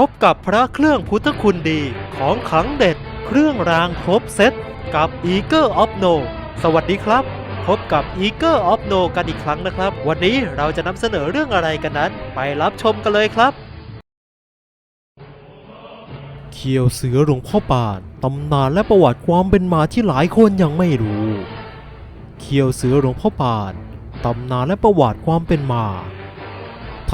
พบกับพระเครื่องพุทธคุณดีของขังเด็ด เครื่องรางครบเซตกับ e a g e of No สวัสดีครับ พบกับ e a g e of No กันอีกครั้งนะครับ วันนี้เราจะนำเสนอเรื่องอะไรกันนั้น ไปรับชมกันเลยครับเคียวเสือหลวงพ่อปานตำนานและประวัติความเป็นมาที่หลายคนยังไม่รู้เคียวเสือหลวงพ่อปานตำนานและประวัติความเป็นมา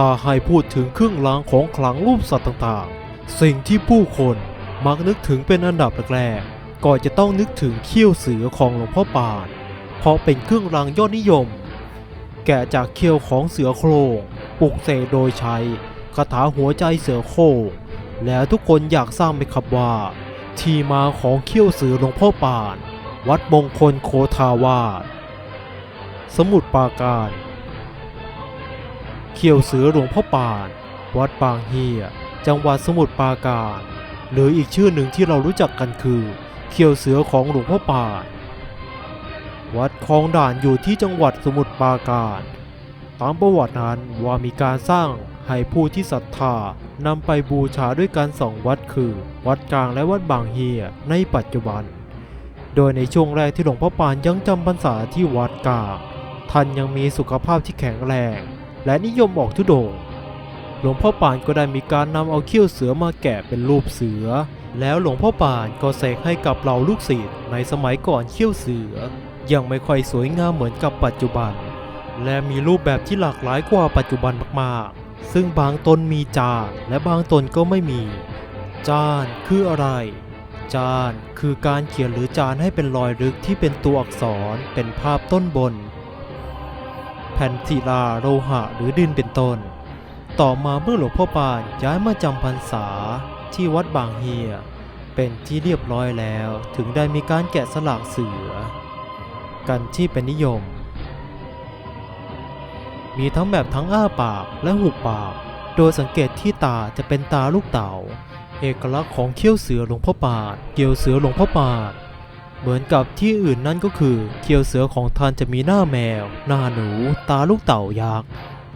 าให้พูดถึงเครื่องรางของขลังรูปสัตว์ต่างๆ สิ่งที่ผู้คนมักนึกถึงเป็นอันดับแรกๆก็จะต้องนึกถึงเขี้ยวเสือของหลวงพ่อปานเพราะเป็นเครื่องรางยอดนิยม แกะจากเขี้ยวของเสือโครงปลุกเสกโดยใช้คาถาหัวใจเสือโคร่งแล้วทุกคนอยากทราบไหมครับว่า ที่มาของเขี้ยวเสือหลวงพ่อปาน วัดมงคลโคทาวาสสมุทรปาการ เขียวเสือหลวงพ่อปาน วัดบางเฮีย จังหวัดสมุทรปราการ หรืออีกชื่อหนึ่งที่เรารู้จักกันคือ เขียวเสือของหลวงพ่อปาน วัดคลองด่านอยู่ที่จังหวัดสมุทรปราการ ตามประวัตินั้นว่ามีการสร้างให้ผู้ที่ศรัทธานำไปบูชาด้วยกันสองวัดคือ วัดกลางและวัดบางเฮียในปัจจุบัน โดยในช่วงแรกที่หลวงพ่อปานยังจำพรรษาที่วัดกลางท่านยังมีสุขภาพที่แข็งแรง และนิยมออกทุดงหลวงพ่อปานก็ได้มีการนำเอาเขี้ยวเสือมาแกะเป็นรูปเสือ แล้วหลวงพ่อปานก็เสกให้กับเหล่าลูกศิษย์ในสมัยก่อนเขี้ยวเสือ ยังไม่ค่อยสวยงามเหมือนกับปัจจุบัน และมีรูปแบบที่หลากหลายกว่าปัจจุบันมากๆ ซึ่งบางตนมีจานและบางตนก็ไม่มี จานคืออะไร จานคือการเขียนหรือจานให้เป็นรอยลึกที่เป็นตัวอักษรเป็นภาพต้นบน ผ่นศิลาโลหะหรือดินเป็นต้น ต่อมาเมื่อหลวงพ่อปานย้ายมาจำพรรษาที่วัดบางเฮีย เป็นที่เรียบร้อยแล้วถึงได้มีการแกะสลักเสือ กันที่เป็นนิยม มีทั้งแบบทั้งอ้าปากและหุบปาก โดยสังเกตที่ตาจะเป็นตาลูกเต่า เอกลักษณ์ของเขี้ยวเสือหลวงพ่อปานเกี่ยวเสือหลวงพ่อปาน เหมือนกับที่อื่นนั่นก็คือ เคียวเสือของท่านจะมีหน้าแมว หน้าหนู ตาลูกเต่ายักษ์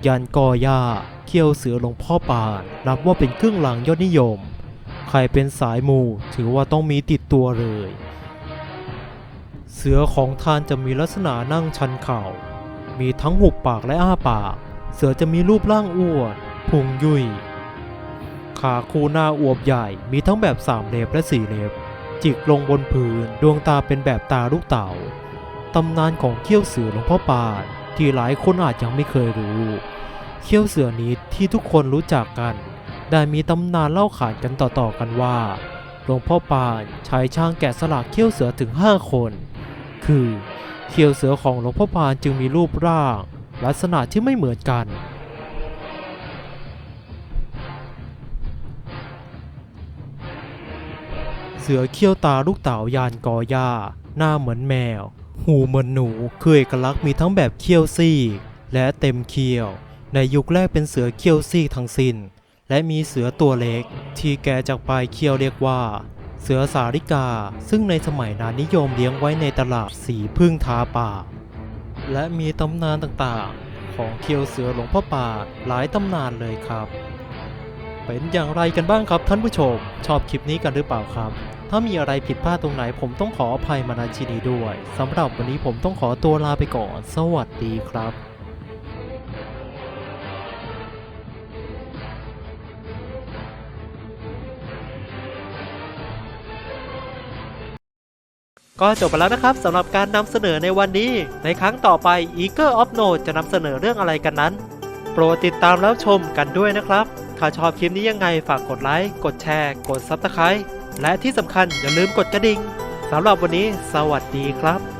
ยันกอหญ้าเคียวเสือหลวงพ่อปานนับว่าเป็นเครื่องรางยอดนิยม ใครเป็นสายมูถือว่าต้องมีติดตัวเลย เสือของท่านจะมีลักษณะนั่งชันเข่า มีทั้งหุบปากและอ้าปาก เสือจะมีรูปร่างอ้วนพุงยุ่ยขาคูหน้าอวบใหญ่มีทั้งแบบสามเล็บและสี่เล็บ จิกลงบนผืนดวงตาเป็นแบบตาลูกเต่า ตำนานของเขี้ยวเสือหลวงพ่อปานที่หลายคนอาจยังไม่เคยรู้ เขี้ยวเสือนี้ที่ทุกคนรู้จักกัน ได้มีตำนานเล่าขานกันต่อๆกันว่าหลวงพ่อปานใช้ช่างแกะสลักเขี้ยวเสือถึง 5 คน คือเขี้ยวเสือของหลวงพ่อปานจึงมีรูปร่าง ลักษณะที่ไม่เหมือนกัน เสือเขี้ยวตาลูกเต่ายานกอหญ้าหน้าเหมือนแมว หูเหมือนหนูคือเอกลักษณ์มีทั้งแบบเขี้ยวซี่และเต็มเขี้ยว ในยุคแรกเป็นเสือเขี้ยวซี่ทั้งสิ้น และมีเสือตัวเล็ก ที่แกจากปลายเขี้ยวเรียกว่า เสือสาริกา ซึ่งในสมัยนั้นนิยมเลี้ยงไว้ในตลาดสีพึ่งทาปากและมีตำนานต่างๆ ของเคียวเสือหลวงพ่อป่าหลายตำนานเลยครับเป็นอย่างไรกันบ้างครับท่านผู้ชม ชอบคลิปนี้กันหรือเปล่าครับ ถ้ามีอะไรผิดพลาดตรงไหนผมต้องขออภัยมาณที่นี้ด้วยสำหรับวันนี้ผมต้องขอตัวลาไปก่อน สวัสดีครับก็จบไปแล้วนะครับสำหรับการนำเสนอในวันนี้ ในครั้งต่อไป e a g e r of No จะนำเสนอเรื่องอะไรกันนั้น โปรดติดตามแล้วชมกันด้วยนะครับ ถ้าชอบคลิปนี้ยังไงฝากกดไลค์ กดแชร์ กด Subscribe และที่สำคัญอย่าลืมกดกระดิ่งสำหรับวันนี้สวัสดีครับ